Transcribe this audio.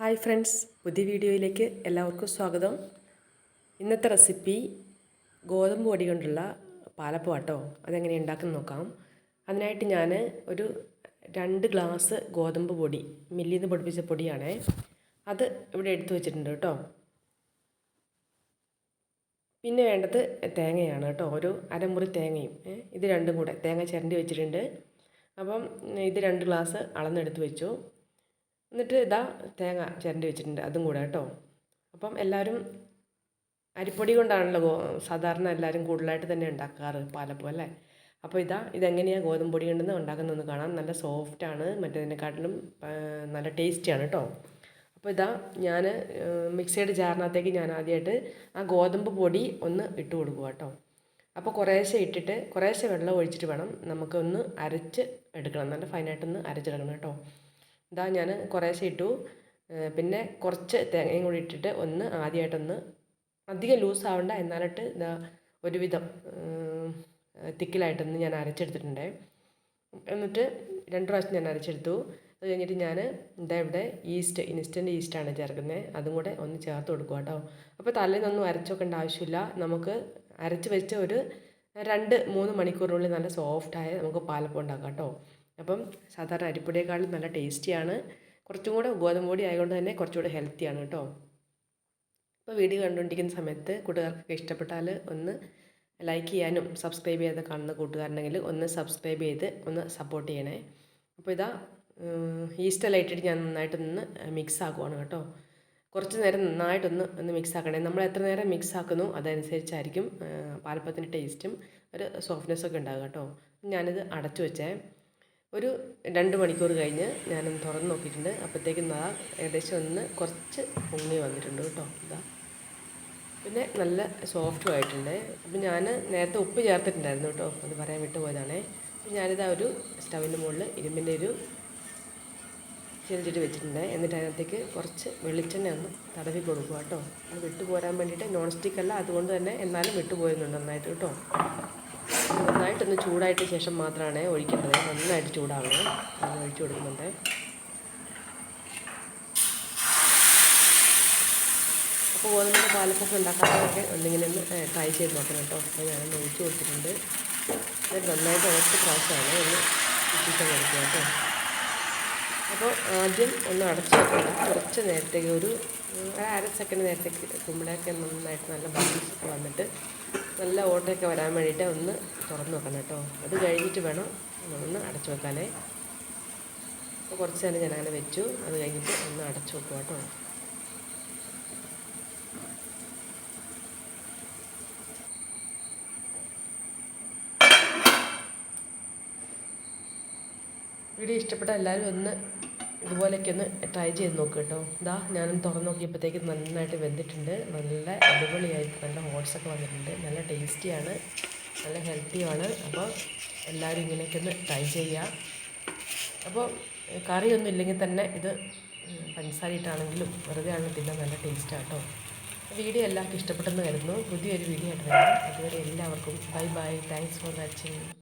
Hi friends പുതിയ വീഡിയോയിലേക്ക് എല്ലാവർക്കും സ്വാഗതം. ഇന്നത്തെ റെസിപ്പി ഗോതമ്പ് പൊടി കൊണ്ടുള്ള പാലപ്പമാട്ടോ അതെങ്ങനെ ഉണ്ടാക്കുന്ന നോക്കാം. അതിനായിട്ട് ഞാൻ ഒരു രണ്ട് ഗ്ലാസ് ഗോതമ്പ് പൊടി മില്ലിൽ നിന്ന് പൊടിപ്പിച്ച പൊടിയാണ് അത് ഇവിടെ എടുത്തു വെച്ചിട്ടുണ്ട് കേട്ടോ. പിന്നെ വേണ്ടത് തേങ്ങയാണ് കേട്ടോ. ഒരു അരമുറി തേങ്ങയും ഇത് രണ്ടും കൂടെ തേങ്ങ ചിരണ്ടി വെച്ചിട്ടുണ്ട്. അപ്പം ഇത് രണ്ട് ഗ്ലാസ് അളന്നെടുത്ത് വെച്ചു. എന്നിട്ട് ഇതാ തേങ്ങ ചിരണ്ടി വെച്ചിട്ടുണ്ട്. അതും കൂടെ കേട്ടോ. അപ്പം എല്ലാവരും അരിപ്പൊടി കൊണ്ടാണല്ലോ സാധാരണ എല്ലാവരും കൂടുതലായിട്ട് തന്നെ ഉണ്ടാക്കാറ് പാലപ്പം അല്ലേ? അപ്പോൾ ഇതാ ഇതെങ്ങനെയാണ് ഗോതമ്പ് പൊടി കൊണ്ടെന്ന് ഉണ്ടാക്കുന്നതെന്ന് കാണാം. നല്ല സോഫ്റ്റാണ് മറ്റേതിനെക്കാട്ടിലും നല്ല ടേസ്റ്റിയാണ് കേട്ടോ. അപ്പോൾ ഇതാ ഞാൻ മിക്സിയുടെ ജാറിനകത്തേക്ക് ഞാൻ ആദ്യമായിട്ട് ആ ഗോതമ്പ് പൊടി ഒന്ന് ഇട്ട് കൊടുക്കുക കേട്ടോ. അപ്പോൾ കുറേശ്ശെ ഇട്ടിട്ട് കുറേശ്ശെ വെള്ളം ഒഴിച്ചിട്ട് വേണം നമുക്കൊന്ന് അരച്ച് എടുക്കണം. നല്ല ഫൈനായിട്ടൊന്ന് അരച്ചെടുക്കണം കേട്ടോ. ഇതാ ഞാൻ കുറേശ്ശെ ഇട്ടു. പിന്നെ കുറച്ച് തേങ്ങയും കൂടി ഇട്ടിട്ട് ഒന്ന് ആദ്യമായിട്ടൊന്ന് അധികം ലൂസ് ആവണ്ട. എന്നാലിട്ട് ഇതാ ഒരുവിധം തിക്കിലായിട്ടൊന്ന് ഞാൻ അരച്ചെടുത്തിട്ടുണ്ട്. എന്നിട്ട് രണ്ട് പ്രാവശ്യം ഞാൻ അരച്ചെടുത്തു. അത് കഴിഞ്ഞിട്ട് ഞാൻ ഇതാ ഇവിടെ ഈസ്റ്റ് ഇൻസ്റ്റന്റ് ഈസ്റ്റാണ് ചേർക്കുന്നത് അതും കൂടെ ഒന്ന് ചേർത്ത് കൊടുക്കുക കേട്ടോ അപ്പോൾ തലേന്നൊന്നും അരച്ച് വെക്കേണ്ട ആവശ്യമില്ല. നമുക്ക് അരച്ച് വെച്ച ഒരു രണ്ട് മൂന്ന് മണിക്കൂറിനുള്ളിൽ നല്ല സോഫ്റ്റായ നമുക്ക് പാലപ്പം ഉണ്ടാക്കാം കേട്ടോ അപ്പം സാധാരണ അരിപ്പൊടിയേക്കാളും നല്ല ടേസ്റ്റിയാണ്. കുറച്ചും കൂടെ ഗോതമ്പ് പൊടി ആയതുകൊണ്ട് തന്നെ കുറച്ചുകൂടെ ഹെൽത്തിയാണ് കേട്ടോ. ഇപ്പോൾ വീഡിയോ കണ്ടുകൊണ്ടിരിക്കുന്ന സമയത്ത് കൂട്ടുകാർക്കൊക്കെ ഇഷ്ടപ്പെട്ടാൽ ഒന്ന് ലൈക്ക് ചെയ്യാനും സബ്സ്ക്രൈബ് ചെയ്യാതെ കാണുന്ന കൂട്ടുകാരുണ്ടെങ്കിൽ ഒന്ന് സബ്സ്ക്രൈബ് ചെയ്ത് ഒന്ന് സപ്പോർട്ട് ചെയ്യണേ. അപ്പോൾ ഇതാ ഈസ്റ്റെല്ലാം ഇട്ടിട്ട് ഞാൻ നന്നായിട്ട് നന്നായിട്ടൊന്ന് മിക്സ് ആക്കുവാണ് കേട്ടോ. കുറച്ച് നേരം നന്നായിട്ടൊന്ന് ഒന്ന് മിക്സ് ആക്കണേ. നമ്മൾ എത്ര നേരം മിക്സ് ആക്കുന്നു അതനുസരിച്ചായിരിക്കും പാലപ്പത്തിന്റെ ടേസ്റ്റും ഒരു സോഫ്റ്റ്നെസ്സൊക്കെ ഉണ്ടാകും കേട്ടോ. ഞാനിത് അടച്ചു വെച്ചേ. ഒരു രണ്ട് മണിക്കൂർ കഴിഞ്ഞ് ഞാനൊന്ന് തുറന്ന് നോക്കിയിട്ടുണ്ട്. അപ്പോഴത്തേക്കും ഇതാ ഏകദേശം ഒന്ന് കുറച്ച് പൊങ്ങി വന്നിട്ടുണ്ട് കേട്ടോ. ഇതാ പിന്നെ നല്ല സോഫ്റ്റും ആയിട്ടുണ്ട്. അപ്പം ഞാൻ നേരത്തെ ഉപ്പ് ചേർത്തിട്ടുണ്ടായിരുന്നു കേട്ടോ. അത് പറയാൻ വിട്ടുപോയതാണേ അപ്പം ഞാനിതാ ഒരു സ്റ്റവിന്റെ മുകളിൽ ഇരുമ്പിന്റെ ഒരു ചെരിച്ചിട്ട് വെച്ചിട്ടുണ്ട്. എന്നിട്ട് അതിനകത്തേക്ക് കുറച്ച് വെളിച്ചെണ്ണ ഒന്ന് തടവി കൊടുക്കുക കേട്ടോ. അത് വിട്ടുപോരാൻ വേണ്ടിയിട്ട് നോൺ സ്റ്റിക്ക് അല്ല അതുകൊണ്ട് തന്നെ എന്നാലും വിട്ടു പോരുന്നുണ്ട് നന്നായിട്ട് കേട്ടോ. നന്നായിട്ടൊന്ന് ചൂടായിട്ട് ശേഷം മാത്രമാണ് ഒഴിക്കേണ്ടത്. നന്നായിട്ട് ചൂടാവണം. അത് ഒഴിച്ചു കൊടുക്കുന്നുണ്ട്. അപ്പോൾ ഗോതമ്പിന്റെ പാലപ്പൊക്കെ ഉണ്ടാക്കാനൊക്കെ ഉണ്ടെങ്കിൽ ഒന്ന് ട്രൈ ചെയ്ത് നോക്കണം കേട്ടോ. അപ്പോൾ ഞാനൊന്ന് ഒഴിച്ചു കൊടുത്തിട്ടുണ്ട്. നന്നായിട്ട് ഒറ്റ പ്രാവശ്യമാണ്. ഒന്ന് ചിക്കൻ കൊടുക്കുക കേട്ടോ. അപ്പോൾ ആദ്യം ഒന്ന് അടച്ചു വെക്കണ്ട. കുറച്ച് നേരത്തേക്ക് ഒരു അര സെക്കൻഡ് നേരത്തേക്ക് കുമ്പളയൊക്കെ നന്നായിട്ട് നല്ല ബാലൻസ് വന്നിട്ട് നല്ല ഓട്ടയൊക്കെ വരാൻ വേണ്ടിയിട്ട് ഒന്ന് തുറന്ന് വെക്കണം കേട്ടോ. അത് കഴിഞ്ഞിട്ട് വേണം ഒന്ന് അടച്ചു വെക്കാനേ. അപ്പോൾ കുറച്ച് നേരം ഞാൻ അങ്ങനെ വെച്ചു. അത് കഴിഞ്ഞിട്ട് ഒന്ന് അടച്ചു വെക്കുക കേട്ടോ. വീഡിയോ ഇഷ്ടപ്പെട്ട എല്ലാവരും ഒന്ന് ഇതുപോലെയൊക്കെ ട്രൈ ചെയ്ത് നോക്കുക കേട്ടോ ഇതാ ഞാനൊന്ന് തുറന്ന് നോക്കിയപ്പോഴത്തേക്ക് നന്നായിട്ട് വെന്തിട്ടുണ്ട്. നല്ല അടിപൊളിയായിട്ട് നല്ല ഹോട്ട്സൊക്കെ വന്നിട്ടുണ്ട്. നല്ല ടേസ്റ്റിയാണ് നല്ല ഹെൽത്തിയാണ് അപ്പോൾ എല്ലാവരും ഇങ്ങനെയൊക്കെ ഒന്ന് ട്രൈ ചെയ്യുക അപ്പോൾ കറിയൊന്നും ഇല്ലെങ്കിൽ തന്നെ ഇത് പഞ്ചസാരയിട്ടാണെങ്കിലും പഞ്ചസാര വെറുതെ ആണെങ്കിലും തിന്നാൻ നല്ല ടേസ്റ്റാണ് കേട്ടോ വീഡിയോ എല്ലാവർക്കും ഇഷ്ടപ്പെട്ടെന്ന് കരുതുന്നു. പുതിയൊരു വീഡിയോ ആയിട്ട് വരാം. അതുവരെ എല്ലാവർക്കും bye bye thanks for watching